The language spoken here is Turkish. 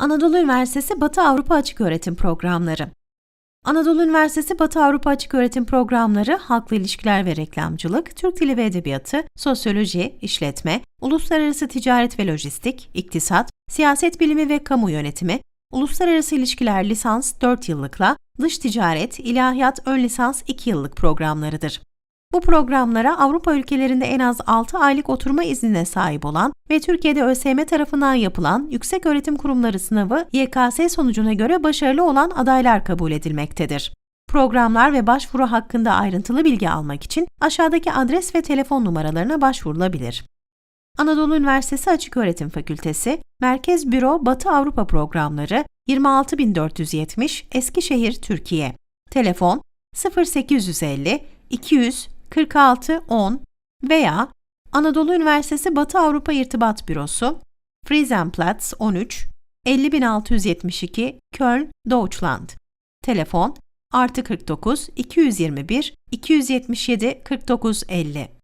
Anadolu Üniversitesi Batı Avrupa Açıköğretim Programları Anadolu Üniversitesi Batı Avrupa Açıköğretim Programları, Halkla İlişkiler ve Reklamcılık, Türk Dili ve Edebiyatı, Sosyoloji, İşletme, Uluslararası Ticaret ve Lojistik, İktisat, Siyaset Bilimi ve Kamu Yönetimi, Uluslararası İlişkiler Lisans 4 yıllıkla, Dış Ticaret, İlahiyat Ön Lisans 2 yıllık programlarıdır. Bu programlara Avrupa ülkelerinde en az 6 aylık oturma iznine sahip olan ve Türkiye'de ÖSYM tarafından yapılan Yükseköğretim Kurumları sınavı YKS sonucuna göre başarılı olan adaylar kabul edilmektedir. Programlar ve başvuru hakkında ayrıntılı bilgi almak için aşağıdaki adres ve telefon numaralarına başvurulabilir. Anadolu Üniversitesi Açıköğretim Fakültesi, Merkez Büro Batı Avrupa Programları 26470 Eskişehir, Türkiye. Telefon 0850 200 46 10 veya Anadolu Üniversitesi Batı Avrupa İrtibat Bürosu Friesenplatz 13 50672 Köln, Deutschland. Telefon artı 49 221 277 49 50